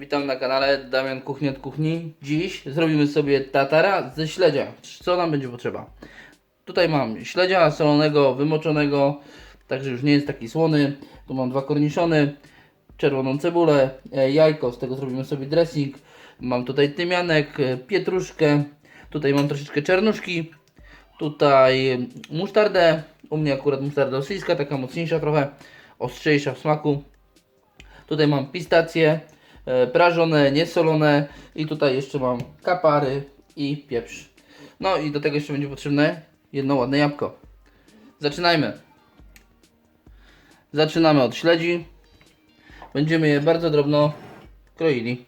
Witam na kanale Damian Kuchnia od Kuchni. Dziś zrobimy sobie tatara ze śledzia. Co nam będzie potrzeba? Tutaj mam śledzia solonego, wymoczonego, także już nie jest taki słony. Tu mam dwa korniszony, czerwoną cebulę, e, jajko, z tego zrobimy sobie dressing. Mam tutaj tymianek, e, pietruszkę, tutaj mam troszeczkę czarnuszki, tutaj musztardę, u mnie akurat musztarda rosyjska, taka mocniejsza trochę, ostrzejsza w smaku. Tutaj mam pistacje, e, prażone, niesolone i tutaj jeszcze mam kapary i pieprz. No i do tego jeszcze będzie potrzebne jedno ładne jabłko. Zaczynajmy. Zaczynamy od śledzi. Będziemy je bardzo drobno kroili.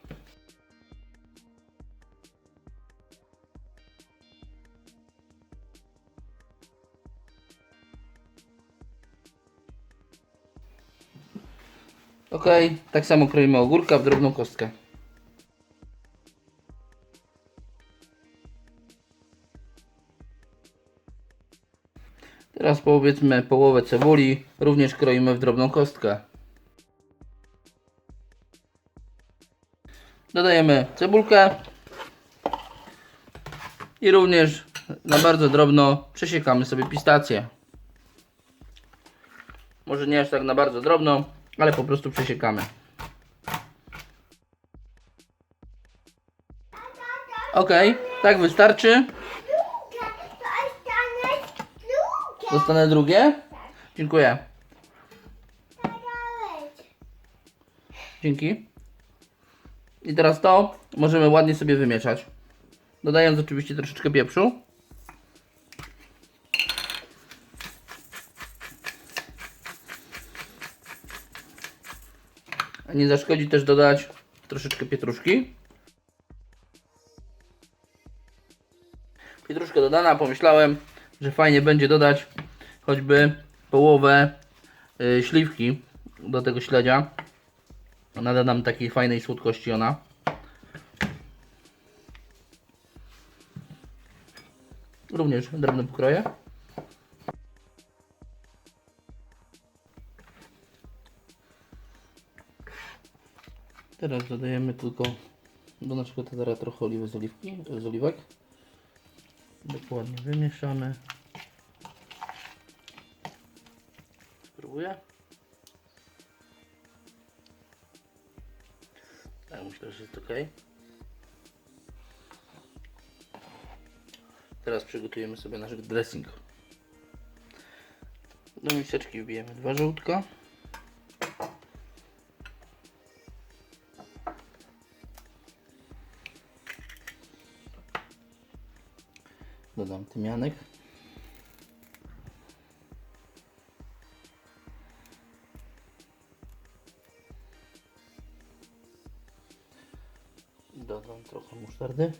Ok, tak samo kroimy ogórka w drobną kostkę. Teraz powiedzmy połowę cebuli, również kroimy w drobną kostkę. Dodajemy cebulkę i również na bardzo drobno przesiekamy sobie pistację. Może nie aż tak na bardzo drobno, ale po prostu przesiekamy. Ok, tak wystarczy. Dostanę drugie. Dziękuję. Dzięki. I teraz to możemy ładnie sobie wymieszać. Dodając oczywiście troszeczkę pieprzu. Nie zaszkodzi też dodać troszeczkę pietruszki. Pietruszka dodana, pomyślałem, że fajnie będzie dodać choćby połowę y, śliwki do tego śledzia. Nada nam takiej fajnej słodkości ona. Również drobne pokroje. Teraz dodajemy tylko do naszego tatara trochę oliwy z, oliwki, z oliwek. Dokładnie wymieszamy. Spróbuję. Tak, myślę, że jest ok. Teraz przygotujemy sobie nasz dressing. Do miseczki wbijemy dwa żółtka. Dodam tymianek. Dodam trochę musztardy.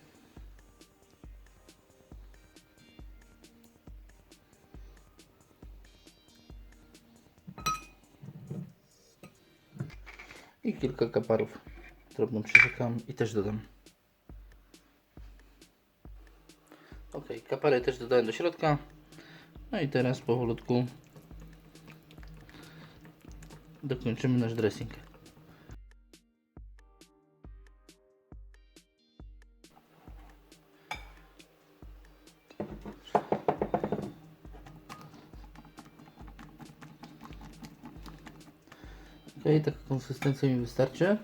I kilka kaparów drobno przesiekam i też dodam. Ok, kapary też dodałem do środka. No i teraz powolutku dokończymy nasz dressing. Ok, taka konsystencja mi wystarczy.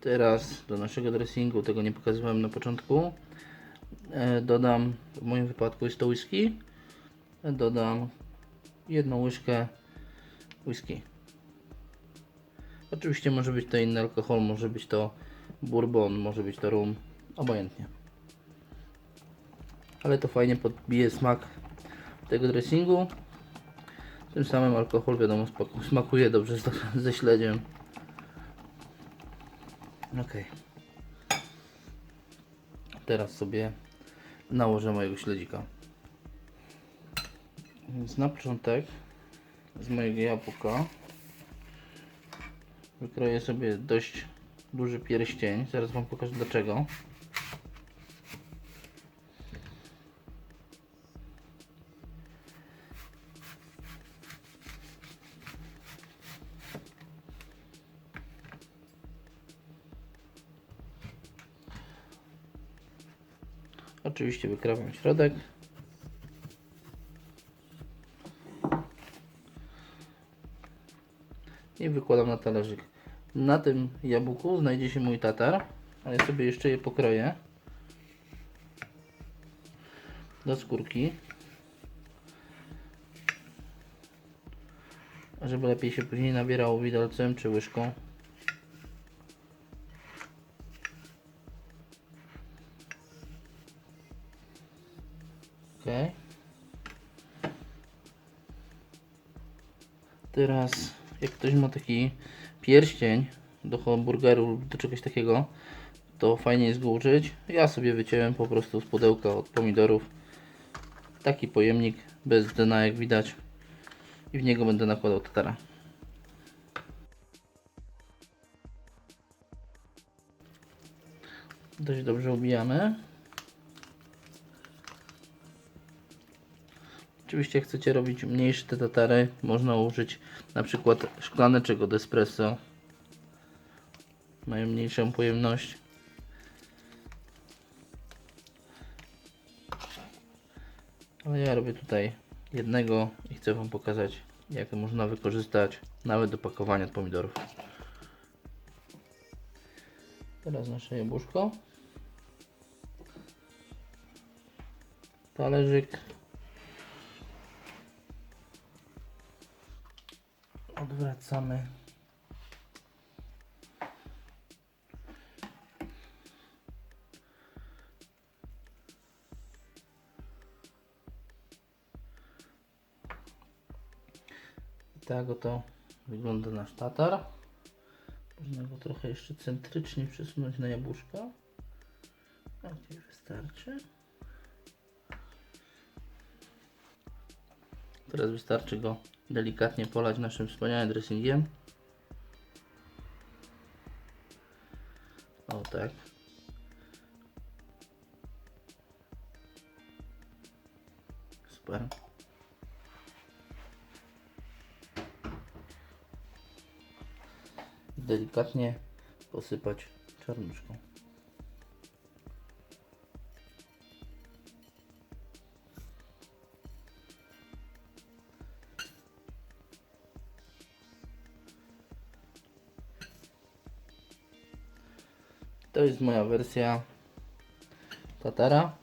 Teraz do naszego dressingu, tego nie pokazywałem na początku, e, dodam, w moim wypadku jest to whisky, dodam jedną łyżkę whisky. Oczywiście może być to inny alkohol, może być to bourbon, może być to rum, obojętnie. Ale to fajnie podbije smak tego dressingu. Tym samym alkohol wiadomo smaku- smakuje dobrze ze śledziem. Ok. Teraz sobie nałożę mojego śledzika. Więc na początek z mojego jabłka wykroję sobie dość duży pierścień. Zaraz Wam pokażę dlaczego. Oczywiście wykrawam środek. I wykładam na talerzyk. Na tym jabłku znajdzie się mój tatar, ale ja sobie jeszcze je pokroję do skórki. Żeby lepiej się później nabierało widelcem czy łyżką. Teraz, jak ktoś ma taki pierścień do hamburgeru lub do czegoś takiego, to fajnie jest go użyć. Ja sobie wyciąłem po prostu z pudełka od pomidorów taki pojemnik bez dna, jak widać, i w niego będę nakładał tatara. Dość dobrze ubijamy. Oczywiście jak chcecie robić mniejsze te tatary, można użyć na przykład szklaneczek od espresso. Mają mniejszą pojemność. Ale ja robię tutaj jednego i chcę Wam pokazać jak można wykorzystać nawet do pakowania pomidorów. Teraz nasze jabłuszko. Talerzyk. Odwracamy. I tak oto wygląda nasz tatar. Można go trochę jeszcze centrycznie przesunąć na jabłuszko. Tak, wystarczy. Teraz wystarczy go delikatnie polać naszym wspaniałym dressingiem. O tak. Super. Delikatnie posypać czarnuszką. To jest moja wersja Tatara.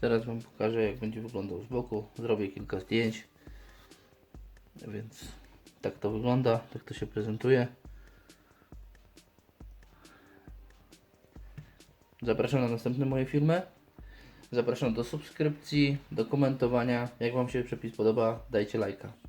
Teraz Wam pokażę jak będzie wyglądał z boku. Zrobię kilka zdjęć. Więc tak to wygląda, tak to się prezentuje. Zapraszam na następne moje filmy. Zapraszam do subskrypcji, do komentowania. Jak Wam się przepis podoba, dajcie lajka.